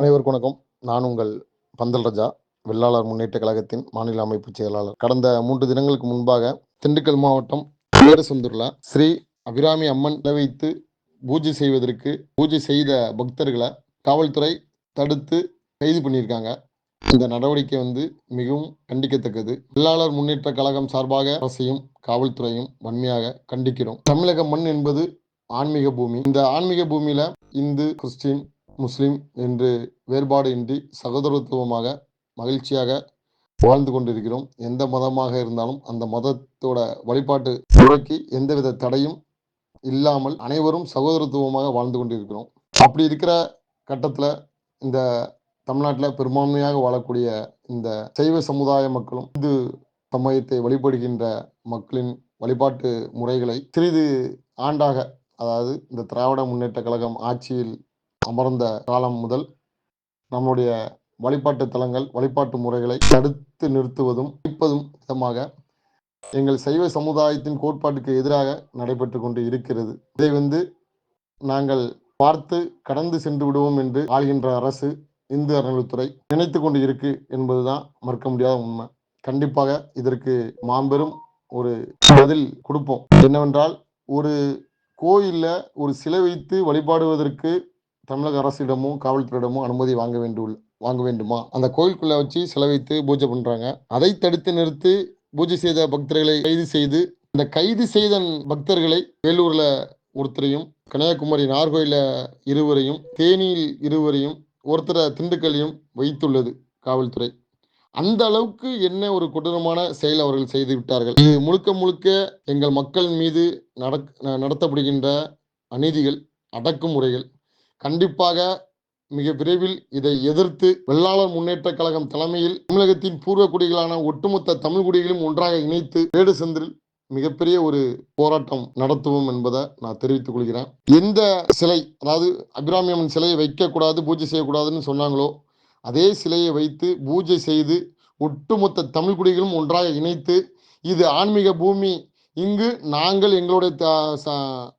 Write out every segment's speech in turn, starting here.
அனைவருக்கும் வணக்கம். நான் உங்கள் பந்தல் ரஜா வெள்ளாளர் முன்னேற்ற கழகத்தின் மாநில அமைப்பு செயலாளர். கடந்த மூன்று தினங்களுக்கு முன்பாக திண்டுக்கல் மாவட்டம் வேடசந்தூர்ல ஸ்ரீ அபிராமி அம்மன் வைத்து பூஜை செய்வதற்கு பூஜை செய்த பக்தர்களை காவல்துறை தடுத்து கைது பண்ணியிருக்காங்க. இந்த நடவடிக்கை வந்து மிகவும் கண்டிக்கத்தக்கது. வெள்ளாளர் முன்னேற்ற கழகம் சார்பாக அரசையும் காவல்துறையும் வன்மையாக கண்டிக்கிறோம். தமிழக மண் என்பது ஆன்மீக பூமி. இந்த ஆன்மீக பூமியில இந்து கிறிஸ்டின் முஸ்லீம் என்று வேறுபாடு இன்றி சகோதரத்துவமாக மகிழ்ச்சியாக வாழ்ந்து கொண்டிருக்கிறோம். எந்த மதமாக இருந்தாலும் அந்த மதத்தோட வழிபாட்டு முறைக்கு எந்தவித தடையும் இல்லாமல் அனைவரும் சகோதரத்துவமாக வாழ்ந்து கொண்டிருக்கிறோம். அப்படி இருக்கிற கட்டத்தில் இந்த தமிழ்நாட்டில் பெரும்பான்மையாக வாழக்கூடிய இந்த சைவ சமுதாய மக்களும் இந்து சமயத்தை வழிபடுகின்ற மக்களின் வழிபாட்டு முறைகளை சிறிது ஆண்டாக அதாவது இந்த திராவிட முன்னேற்ற கழகம் ஆட்சியில் அமர்ந்த காலம் முதல் நம்முடைய வழிபாட்டு தலங்கள் வழிபாட்டு முறைகளை தடுத்து நிறுத்துவதும் வைப்பதும் விதமாக எங்கள் சைவ சமுதாயத்தின் கோட்பாட்டுக்கு எதிராக நடைபெற்று கொண்டு இருக்கிறது. இதை வந்து நாங்கள் பார்த்து கடந்து சென்று விடுவோம் என்று ஆள்கின்ற அரசு இந்து அறநிலைத்துறை நினைத்து கொண்டு இருக்கு என்பதுதான் மறுக்க முடியாத உண்மை. கண்டிப்பாக இதற்கு மாபெரும் ஒரு பதில் கொடுப்போம். என்னவென்றால் ஒரு கோயிலில் ஒரு சிலை வைத்து வழிபாடுவதற்கு தமிழக அரசிடமும் காவல்துறையிடமும் அனுமதி வாங்க வேண்டும் வாங்க வேண்டுமா? அந்த கோயிலுக்குள்ளே வச்சு செலவைத்து பூஜை பண்ணுறாங்க அதை தடுத்து நிறுத்தி பூஜை செய்த பக்தர்களை கைது செய்து இந்த கைது செய்த பக்தர்களை வேலூரில் ஒருத்தரையும் கன்னியாகுமரி நார்கோயில இருவரையும் தேனியில் இருவரையும் ஒருத்தரை திண்டுக்கல்லையும் வைத்துள்ளது காவல்துறை. அந்த அளவுக்கு என்ன ஒரு கொடூரமான செயல் அவர்கள் செய்து விட்டார்கள்? இது முழுக்க முழுக்க எங்கள் மக்கள் மீது நடக் நடத்தப்படுகின்ற அநீதிகள் அடக்குமுறைகள். கண்டிப்பாக மிக விரைவில் இதை எதிர்த்து வெள்ளாளர் முன்னேற்ற கழகம் தலைமையில் தமிழகத்தின் பூர்வ குடிகளான ஒட்டுமொத்த தமிழ் குடிகளும் ஒன்றாக இணைத்து வேடு சென்றில் மிகப்பெரிய ஒரு போராட்டம் நடத்துவோம் என்பதை நான் தெரிவித்துக் கொள்கிறேன். எந்த சிலை அதாவது அபிராமியம்மன் சிலையை வைக்கக்கூடாது பூஜை செய்யக்கூடாதுன்னு சொன்னாங்களோ அதே சிலையை வைத்து பூஜை செய்து ஒட்டுமொத்த தமிழ் குடிகளும் ஒன்றாக இணைத்து இது ஆன்மீக பூமி. இங்கு நாங்கள் எங்களுடைய த- ச-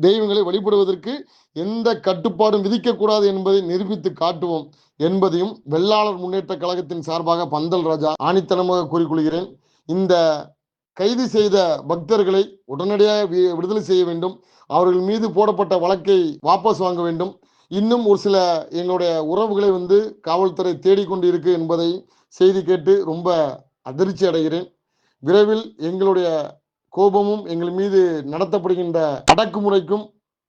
தெய்வங்களை வழிபடுவதற்கு எந்த கட்டுப்பாடும் விதிக்கக்கூடாது என்பதை நிரூபித்து காட்டுவோம் என்பதையும் வெள்ளாளர் முன்னேற்ற கழகத்தின் சார்பாக பந்தல் ராஜா ஆணித்தனமாக கூறிக்கொள்கிறேன். இந்த கைது செய்த பக்தர்களை உடனடியாக வி- விடுதலை செய்ய வேண்டும். அவர்கள் மீது போடப்பட்ட வழக்கை வாபஸ் வாங்க வேண்டும். இன்னும் ஒரு சில எங்களுடைய உறவுகளை வந்து காவல்துறை தேடிக்கொண்டு இருக்கு என்பதை செய்தி கேட்டு ரொம்ப அதிர்ச்சி அடைகிறேன். விரைவில் எங்களுடைய கோபமும் எங்கள் மீது நடத்தப்படுகின்ற அடக்குமுறைக்கும்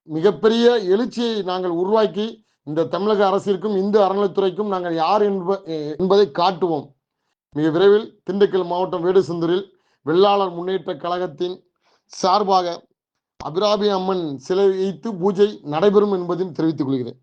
மிகப்பெரிய எழுச்சியை நாங்கள் உருவாக்கி இந்த தமிழக அரசிற்கும் இந்து அறநிலைத்துறைக்கும் நாங்கள் யார் என்ப என்பதை காட்டுவோம். மிக விரைவில் திண்டுக்கல் மாவட்டம் வேடுசந்தூரில் வெள்ளாளர் முன்னேற்ற கழகத்தின் சார்பாக அபிராபி அம்மன் சிலை வைத்து பூஜை நடைபெறும் என்பதையும் தெரிவித்துக் கொள்கிறேன்.